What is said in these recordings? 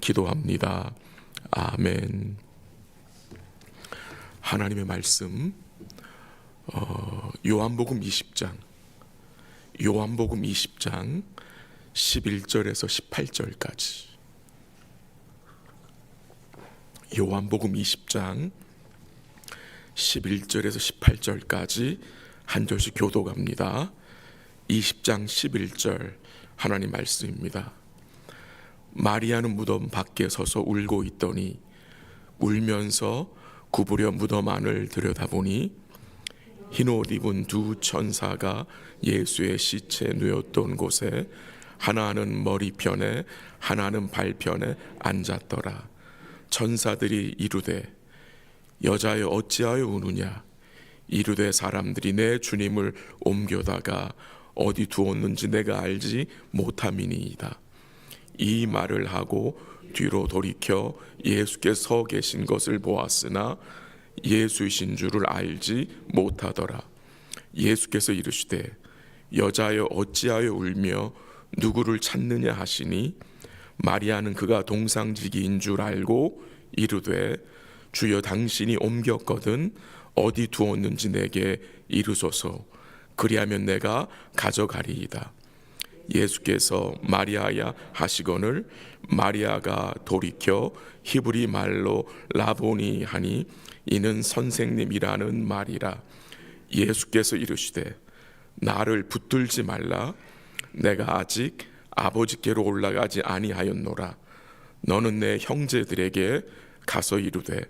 기도합니다. 아멘. 하나님의 말씀 어, 요한복음 20장 요한복음 20장 11절에서 18절까지 요한복음 20장 11절에서 18절까지 한 절씩 교도 갑니다. 20장 11절 하나님 말씀입니다. 마리아는 무덤 밖에 서서 울고 있더니 울면서 구부려 무덤 안을 들여다보니 흰 옷 입은 두 천사가 예수의 시체 누였던 곳에 하나는 머리편에 하나는 발편에 앉았더라. 천사들이 이르되 여자여 어찌하여 우느냐 이르되 사람들이 내 주님을 옮겨다가 어디 두었는지 내가 알지 못함이니이다. 이 말을 하고 뒤로 돌이켜 예수께 서 계신 것을 보았으나 예수이신 줄을 알지 못하더라. 예수께서 이르시되 여자여 어찌하여 울며 누구를 찾느냐 하시니 마리아는 그가 동상지기인 줄 알고 이르되 주여 당신이 옮겼거든 어디 두었는지 내게 이르소서 그리하면 내가 가져가리이다. 예수께서 마리아야 하시거늘 마리아가 돌이켜 히브리 말로 라보니 하니 이는 선생님이라는 말이라. 예수께서 이르시되 나를 붙들지 말라. 내가 아직 아버지께로 올라가지 아니하였노라. 너는 내 형제들에게 가서 이르되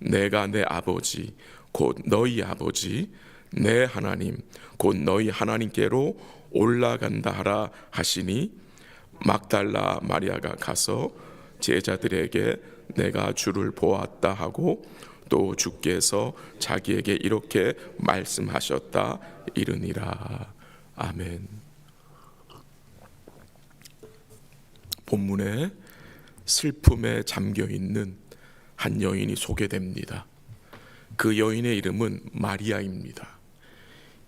내가 내 아버지 곧 너희 아버지 내 하나님 곧 너희 하나님께로 올라간다 하라 하시니 막달라 마리아가 가서 제자들에게 내가 주를 보았다 하고 또 주께서 자기에게 이렇게 말씀하셨다 이르니라 아멘. 본문에 슬픔에 잠겨 있는 한 여인이 소개됩니다. 그 여인의 이름은 마리아입니다.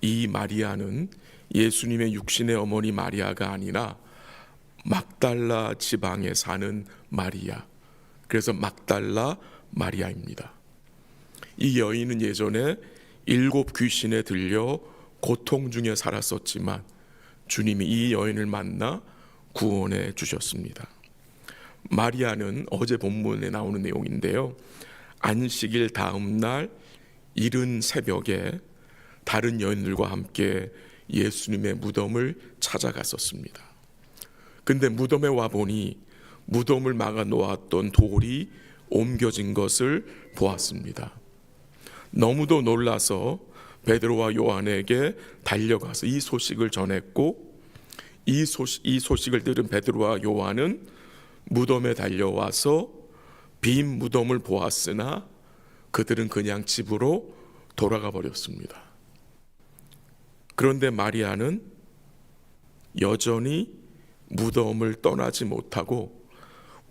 이 마리아는 예수님의 육신의 어머니 마리아가 아니라 막달라 지방에 사는 마리아. 그래서 막달라 마리아입니다. 이 여인은 예전에 일곱 귀신에 들려 고통 중에 살았었지만 주님이 이 여인을 만나 구원해 주셨습니다. 마리아는 어제 본문에 나오는 내용인데요. 안식일 다음 날 이른 새벽에 다른 여인들과 함께 예수님의 무덤을 찾아갔었습니다. 근데 무덤에 와 보니 무덤을 막아 놓았던 돌이 옮겨진 것을 보았습니다. 너무도 놀라서 베드로와 요한에게 달려가서 이 소식을 전했고 이 소식, 이 소식을 들은 베드로와 요한은 무덤에 달려와서 빈 무덤을 보았으나 그들은 그냥 집으로 돌아가 버렸습니다. 그런데 마리아는 여전히 무덤을 떠나지 못하고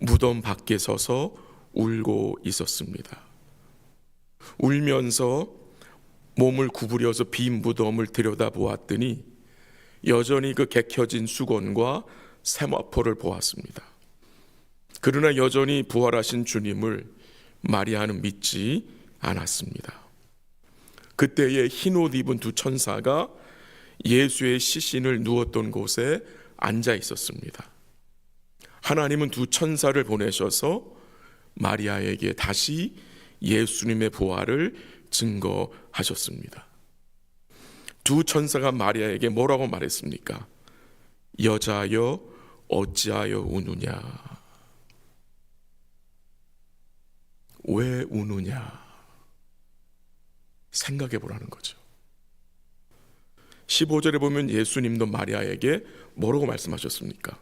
무덤 밖에 서서 울고 있었습니다. 울면서 몸을 구부려서 빈 무덤을 들여다보았더니 여전히 그 개켜진 수건과 세마포를 보았습니다. 그러나 여전히 부활하신 주님을 마리아는 믿지 않았습니다. 그때에 흰옷 입은 두 천사가 예수의 시신을 누웠던 곳에 앉아 있었습니다. 하나님은 두 천사를 보내셔서 마리아에게 다시 예수님의 부활을 증거하셨습니다. 두 천사가 마리아에게 뭐라고 말했습니까? 여자여 어찌하여 우느냐? 왜 우느냐? 생각해 보라는 거죠. 15절에 보면 예수님도 마리아에게 뭐라고 말씀하셨습니까?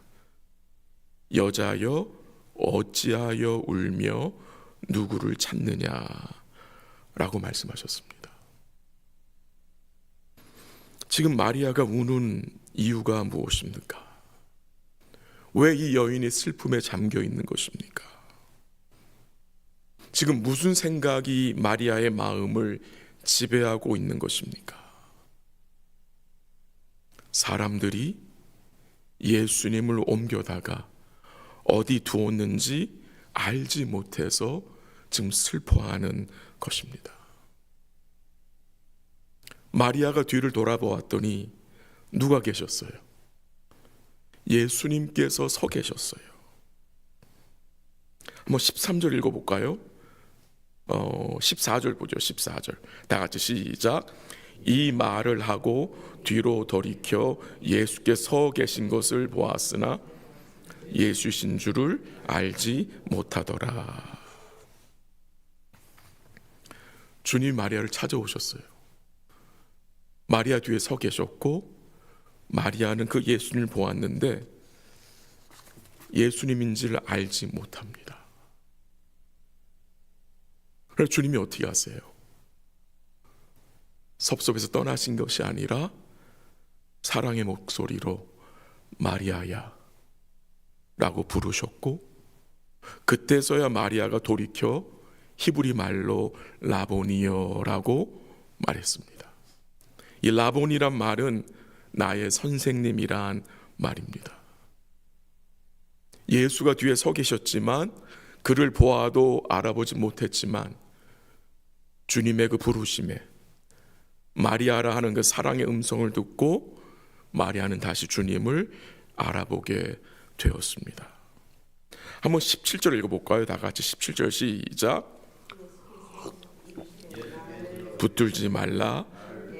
여자여 어찌하여 울며 누구를 찾느냐? 라고 말씀하셨습니다. 지금 마리아가 우는 이유가 무엇입니까? 왜 이 여인이 슬픔에 잠겨 있는 것입니까? 지금 무슨 생각이 마리아의 마음을 지배하고 있는 것입니까? 사람들이 예수님을 옮겨다가 어디 두었는지 알지 못해서 지금 슬퍼하는 것입니다. 마리아가 뒤를 돌아보았더니 누가 계셨어요? 예수님께서 서 계셨어요. 한번 13절 읽어볼까요? 어, 14절 보죠. 14절. 다 같이 시작. 이 말을 하고 뒤로 돌이켜 예수께 서 계신 것을 보았으나 예수신 줄을 알지 못하더라. 주님 마리아를 찾아오셨어요. 마리아 뒤에 서 계셨고 마리아는 그 예수님을 보았는데 예수님인지를 알지 못합니다. 그래서 주님이 어떻게 하세요? 섭섭해서 떠나신 것이 아니라 사랑의 목소리로 마리아야 라고 부르셨고 그때서야 마리아가 돌이켜 히브리 말로 라보니어라고 말했습니다. 이 라본이란 말은 나의 선생님이란 말입니다. 예수가 뒤에 서 계셨지만 그를 보아도 알아보지 못했지만 주님의 그 부르심에 마리아라 하는 그 사랑의 음성을 듣고 마리아는 다시 주님을 알아보게 되었습니다. 한번 17절 읽어볼까요? 다 같이 17절 시작. 붙들지 말라.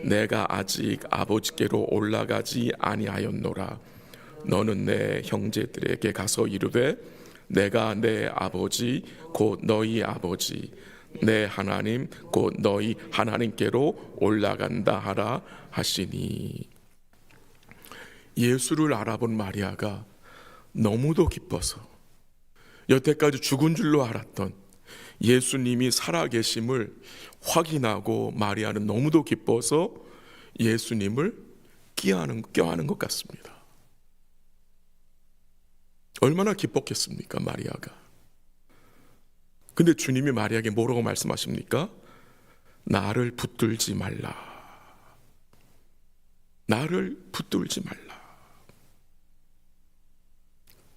내가 아직 아버지께로 올라가지 아니하였노라. 너는 내 형제들에게 가서 이르되 내가 내 아버지 곧 너희 아버지 내 하나님 곧 너희 하나님께로 올라간다 하라 하시니 예수를 알아본 마리아가 너무도 기뻐서 여태까지 죽은 줄로 알았던 예수님이 살아계심을 확인하고 마리아는 너무도 기뻐서 예수님을 끼어하는, 껴안은 것 같습니다. 얼마나 기뻤겠습니까, 마리아가. 근데 주님이 마리아에게 뭐라고 말씀하십니까? 나를 붙들지 말라. 나를 붙들지 말라.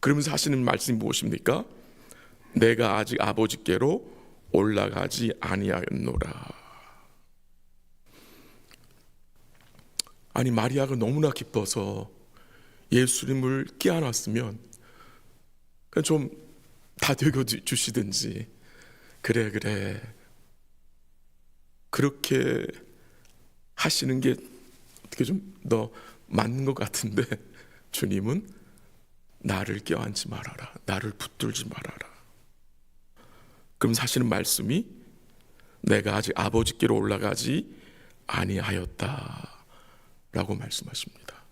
그러면서 하시는 말씀이 무엇입니까? 내가 아직 아버지께로 올라가지 아니하였노라. 아니 마리아가 너무나 기뻐서 예수님을 끼안았으면 좀 다독여 주시든지 그래 그래 그렇게 하시는 게 어떻게 좀더 맞는 것 같은데 주님은 나를 껴안지 말아라 나를 붙들지 말아라 그럼 사실은 말씀이 내가 아직 아버지께로 올라가지 아니하였다 라고 말씀하십니다.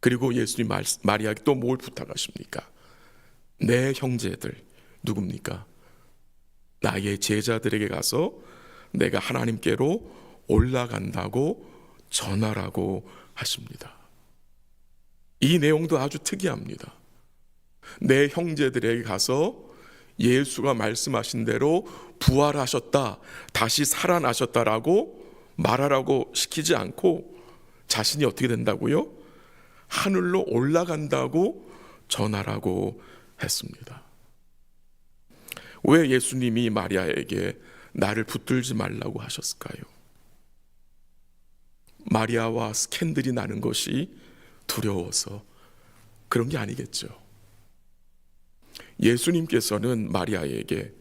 그리고 예수님 마리아에게 또 뭘 부탁하십니까? 내 형제들 누굽니까? 나의 제자들에게 가서 내가 하나님께로 올라간다고 전하라고 하십니다. 이 내용도 아주 특이합니다. 내 형제들에게 가서 예수가 말씀하신 대로 부활하셨다, 다시 살아나셨다라고 말하라고 시키지 않고 자신이 어떻게 된다고요? 하늘로 올라간다고 전하라고 했습니다. 왜 예수님이 마리아에게 나를 붙들지 말라고 하셨을까요? 마리아와 스캔들이 나는 것이 두려워서 그런 게 아니겠죠. 예수님께서는 마리아에게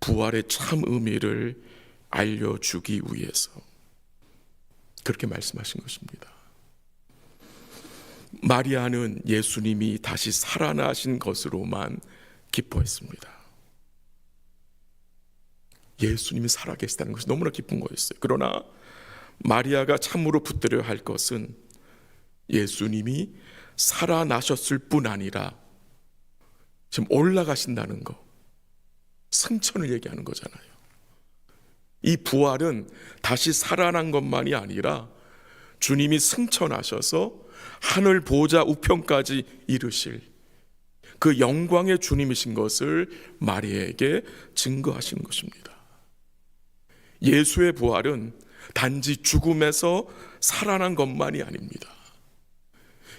부활의 참 의미를 알려주기 위해서 그렇게 말씀하신 것입니다. 마리아는 예수님이 다시 살아나신 것으로만 기뻐했습니다. 예수님이 살아계시다는 것이 너무나 기쁜 거였어요. 그러나 마리아가 참으로 붙들어야 할 것은 예수님이 살아나셨을 뿐 아니라 지금 올라가신다는 거. 승천을 얘기하는 거잖아요. 이 부활은 다시 살아난 것만이 아니라 주님이 승천하셔서 하늘 보좌 우편까지 이르실 그 영광의 주님이신 것을 마리아에게 증거하시는 것입니다. 예수의 부활은 단지 죽음에서 살아난 것만이 아닙니다.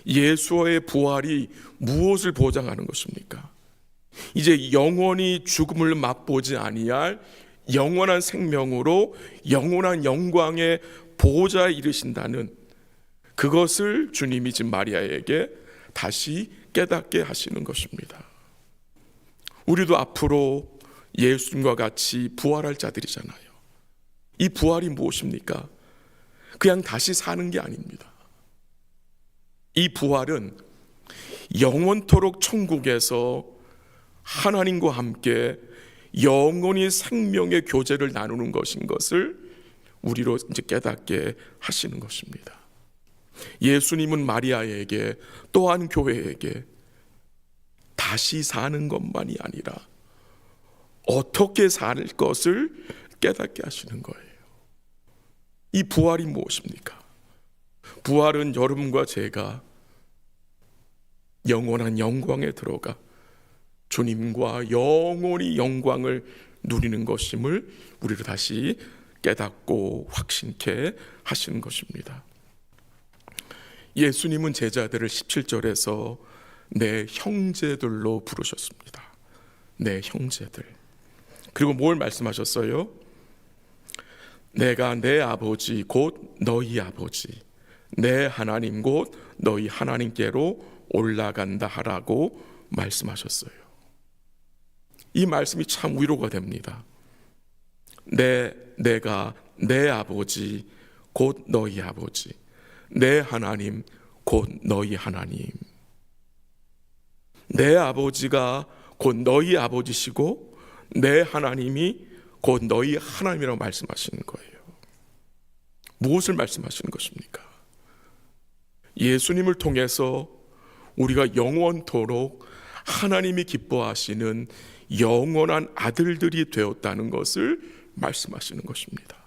예수의 부활이 무엇을 보장하는 것입니까? 이제 영원히 죽음을 맛보지 아니할 영원한 생명으로 영원한 영광의 보호자에 이르신다는 그것을 주님이 지금 마리아에게 다시 깨닫게 하시는 것입니다. 우리도 앞으로 예수님과 같이 부활할 자들이잖아요. 이 부활이 무엇입니까? 그냥 다시 사는 게 아닙니다. 이 부활은 영원토록 천국에서 하나님과 함께 영원히 생명의 교제를 나누는 것인 것을 우리로 이제 깨닫게 하시는 것입니다. 예수님은 마리아에게 또한 교회에게 다시 사는 것만이 아니라 어떻게 살 것을 깨닫게 하시는 거예요. 이 부활이 무엇입니까? 부활은 여러분과 제가 영원한 영광에 들어가 주님과 영원히 영광을 누리는 것임을 우리를 다시 깨닫고 확신케 하시는 것입니다. 예수님은 제자들을 17절에서 내 형제들로 부르셨습니다. 내 형제들. 그리고 뭘 말씀하셨어요? 내가 내 아버지 곧 너희 아버지 내 하나님 곧 너희 하나님께로 올라간다 하라고 말씀하셨어요. 이 말씀이 참 위로가 됩니다. 내 내가 내 아버지 곧 너희 아버지 내 하나님 곧 너희 하나님 내 아버지가 곧 너희 아버지시고 내 하나님이 곧 너희 하나님이라고 말씀하시는 거예요. 무엇을 말씀하시는 것입니까? 예수님을 통해서 우리가 영원토록 하나님이 기뻐하시는 영원한 아들들이 되었다는 것을 말씀하시는 것입니다.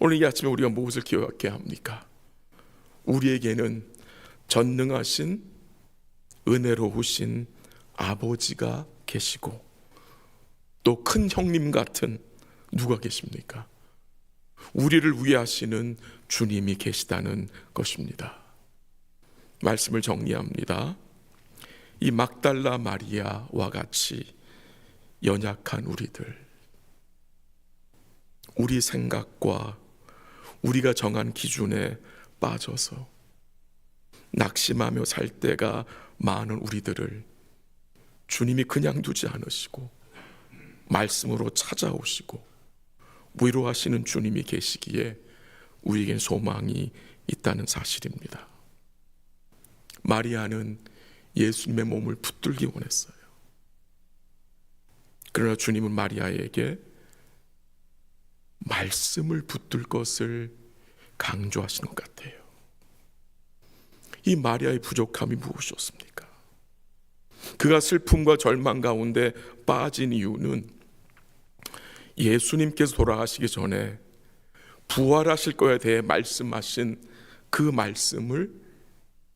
오늘 이 아침에 우리가 무엇을 기억해야 합니까? 우리에게는 전능하신 은혜로우신 아버지가 계시고 또 큰 형님 같은 누가 계십니까? 우리를 위하시는 주님이 계시다는 것입니다. 말씀을 정리합니다. 이 막달라 마리아와 같이 연약한 우리들, 우리 생각과 우리가 정한 기준에 빠져서 낙심하며 살 때가 많은 우리들을 주님이 그냥 두지 않으시고 말씀으로 찾아오시고 위로하시는 주님이 계시기에 우리에겐 소망이 있다는 사실입니다. 마리아는 예수님의 몸을 붙들기 원했어요. 그러나 주님은 마리아에게 말씀을 붙들 것을 강조하시는 것 같아요. 이 마리아의 부족함이 무엇이었습니까? 그가 슬픔과 절망 가운데 빠진 이유는 예수님께서 돌아가시기 전에 부활하실 거에 대해 말씀하신 그 말씀을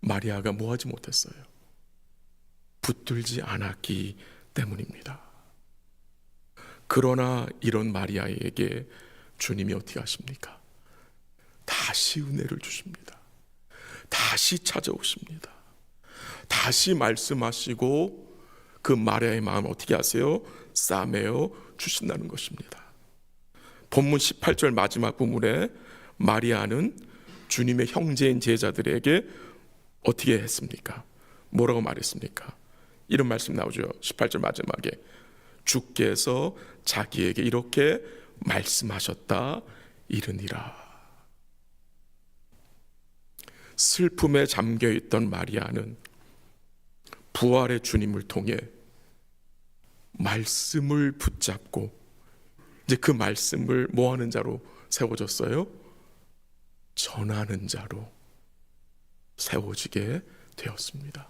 마리아가 뭐하지 못했어요. 붙들지 않았기 때문입니다. 그러나 이런 마리아에게 주님이 어떻게 하십니까? 다시 은혜를 주십니다. 다시 찾아오십니다. 다시 말씀하시고 그 마리아의 마음 어떻게 하세요? 싸매어 주신다는 것입니다. 본문 18절 마지막 부분에 마리아는 주님의 형제인 제자들에게 어떻게 했습니까? 뭐라고 말했습니까? 이런 말씀 나오죠. 18절 마지막에 주께서 자기에게 이렇게 말씀하셨다 이르니라. 슬픔에 잠겨 있던 마리아는 부활의 주님을 통해 말씀을 붙잡고 이제 그 말씀을 뭐 하는 자로 세워졌어요? 전하는 자로 세워지게 되었습니다.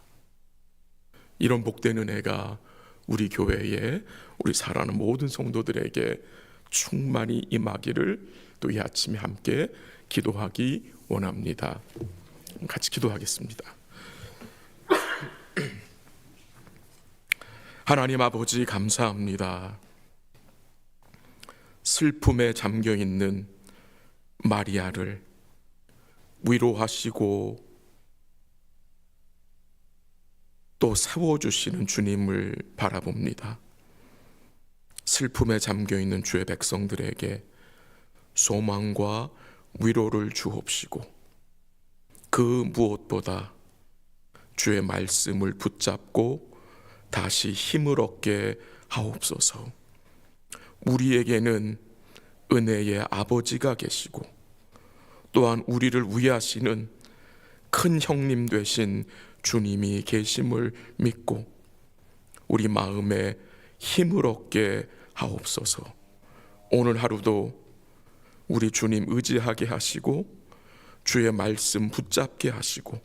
이런 복된 은혜가 우리 교회에 우리 사랑하는 모든 성도들에게 충만히 임하기를 또 이 아침에 함께 기도하기 원합니다. 같이 기도하겠습니다. 하나님 아버지 감사합니다. 슬픔에 잠겨 있는 마리아를 위로하시고 또 세워주시는 주님을 바라봅니다. 슬픔에 잠겨 있는 주의 백성들에게 소망과 위로를 주옵시고 그 무엇보다 주의 말씀을 붙잡고 다시 힘을 얻게 하옵소서. 우리에게는 은혜의 아버지가 계시고 또한 우리를 위하시는 큰 형님 되신 주님이 계심을 믿고 우리 마음에 힘을 얻게 하옵소서. 오늘 하루도 우리 주님 의지하게 하시고 주의 말씀 붙잡게 하시고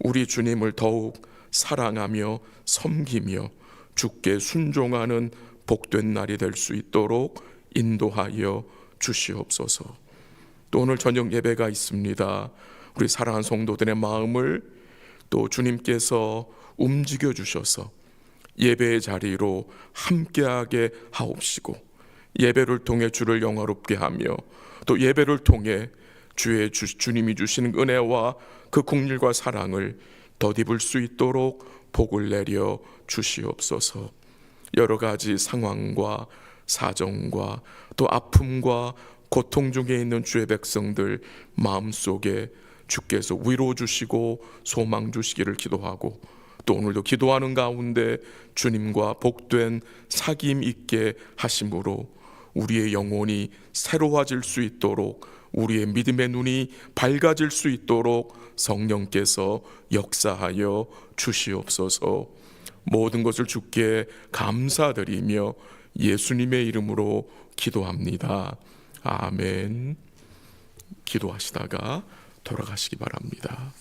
우리 주님을 더욱 사랑하며 섬기며 주께 순종하는 복된 날이 될 수 있도록 인도하여 주시옵소서. 또 오늘 저녁 예배가 있습니다. 우리 사랑하는 성도들의 마음을 또 주님께서 움직여 주셔서 예배의 자리로 함께하게 하옵시고 예배를 통해 주를 영화롭게 하며 또 예배를 통해 주의 주, 주님이 주시는 은혜와 그 국률과 사랑을 덧입을 수 있도록 복을 내려 주시옵소서. 여러 가지 상황과 사정과 또 아픔과 고통 중에 있는 주의 백성들 마음속에 주께서 위로 주시고 소망 주시기를 기도하고 또 오늘도 기도하는 가운데 주님과 복된 사귐 있게 하심으로 우리의 영혼이 새로워질 수 있도록 우리의 믿음의 눈이 밝아질 수 있도록 성령께서 역사하여 주시옵소서 모든 것을 주께 감사드리며 예수님의 이름으로 기도합니다. 아멘. 기도하시다가 돌아가시기 바랍니다.